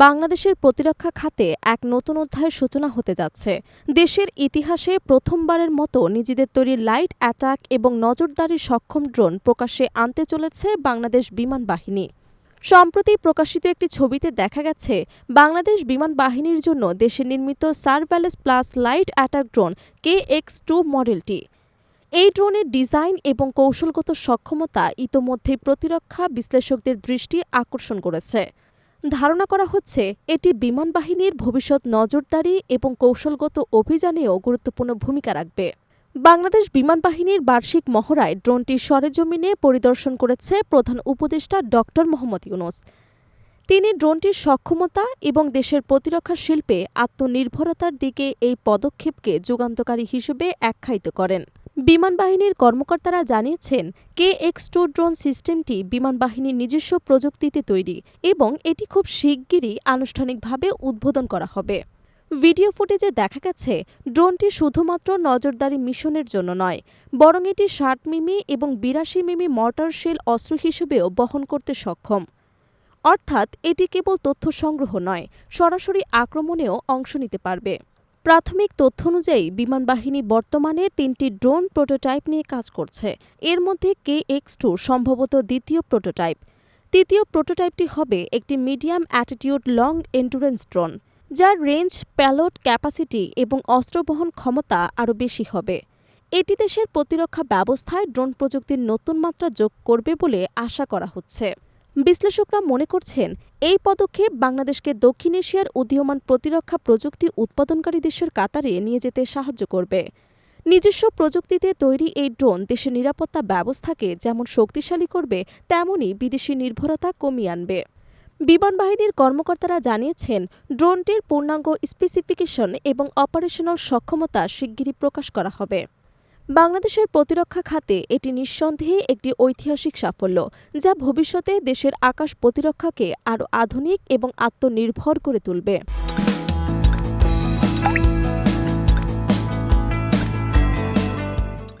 বাংলাদেশের প্রতিরক্ষা খাতে এক নতুন অধ্যায়ের সূচনা হতে যাচ্ছে। দেশের ইতিহাসে প্রথমবারের মতো নিজেদের তৈরি লাইট অ্যাটাক এবং নজরদারি সক্ষম ড্রোন প্রকাশ্যে আনতে চলেছে বাংলাদেশ বিমান বাহিনী। সম্প্রতি প্রকাশিত একটি ছবিতে দেখা গেছে, বাংলাদেশ বিমান বাহিনীর জন্য দেশে নির্মিত surveillance plus light attack drone K X two মডেলটি। এই ড্রোনের ডিজাইন এবং কৌশলগত সক্ষমতা ইতোমধ্যেই প্রতিরক্ষা বিশ্লেষকদের দৃষ্টি আকর্ষণ করেছে। ধারণা করা হচ্ছে এটি বিমান বাহিনীর ভবিষ্যৎ নজরদারি এবং কৌশলগত অভিযানেও গুরুত্বপূর্ণ ভূমিকা রাখবে। বাংলাদেশ বিমান বাহিনীর বার্ষিক মহড়ায় ড্রোনটি সরেজমিনে পরিদর্শন করেছে প্রধান উপদেষ্টা ড মোহাম্মদ ইউনুস। তিনি ড্রোনটির সক্ষমতা এবং দেশের প্রতিরক্ষা শিল্পে আত্মনির্ভরতার দিকে এই পদক্ষেপকে যুগান্তকারী হিসেবে আখ্যায়িত করেন। বিমান বাহিনীর কর্মকর্তারা জানিয়েছেন কে এক্স টু ড্রোন সিস্টেমটি বিমান বাহিনীর নিজস্ব প্রযুক্তিতে তৈরি এবং এটি খুব শিগগিরই আনুষ্ঠানিকভাবে উদ্বোধন করা হবে। ভিডিও ফুটেজে দেখা গেছে, ড্রোনটি শুধুমাত্র নজরদারি মিশনের জন্য নয়, বরং এটি ষাট মিমি এবং বিরাশি মিমি মর্টার শেল অস্ত্র হিসেবেও বহন করতে সক্ষম। অর্থাৎ এটি কেবল তথ্য সংগ্রহ নয়, সরাসরি আক্রমণেও অংশ নিতে পারবে। প্রাথমিক তথ্য অনুযায়ী বিমান বাহিনী বর্তমানে তিনটি ড্রোন প্রোটোটাইপ নিয়ে কাজ করছে। এর মধ্যে কে এক্স টু সম্ভবত দ্বিতীয় প্রোটোটাইপ। তৃতীয় প্রোটোটাইপটি হবে একটি medium altitude long endurance drone, যার রেঞ্জ, প্যালোড ক্যাপাসিটি এবং অস্ত্র বহন ক্ষমতা আরও বেশি হবে। এটি দেশের প্রতিরক্ষা ব্যবস্থায় ড্রোন প্রযুক্তির নতুন মাত্রা যোগ করবে বলে আশা করা হচ্ছে। বিশ্লেষকরা মনে করছেন, এই পদক্ষেপ বাংলাদেশকে দক্ষিণ এশিয়ার উদীয়মান প্রতিরক্ষা প্রযুক্তি উৎপাদনকারী দেশের কাতারে নিয়ে যেতে সাহায্য করবে। নিজস্ব প্রযুক্তিতে তৈরি এই ড্রোন দেশের নিরাপত্তা ব্যবস্থাকে যেমন শক্তিশালী করবে তেমনই বিদেশি নির্ভরতা কমিয়ে আনবে। বিমান বাহিনীর কর্মকর্তারা জানিয়েছেন, ড্রোনটির পূর্ণাঙ্গ স্পেসিফিকেশন এবং অপারেশনাল সক্ষমতা শিগগিরই প্রকাশ করা হবে। বাংলাদেশের প্রতিরক্ষা খাতে এটি নিঃসন্দেহে একটি ঐতিহাসিক সাফল্য, যা ভবিষ্যতে দেশের আকাশ প্রতিরক্ষাকে আরও আধুনিক এবং আত্মনির্ভর করে তুলবে।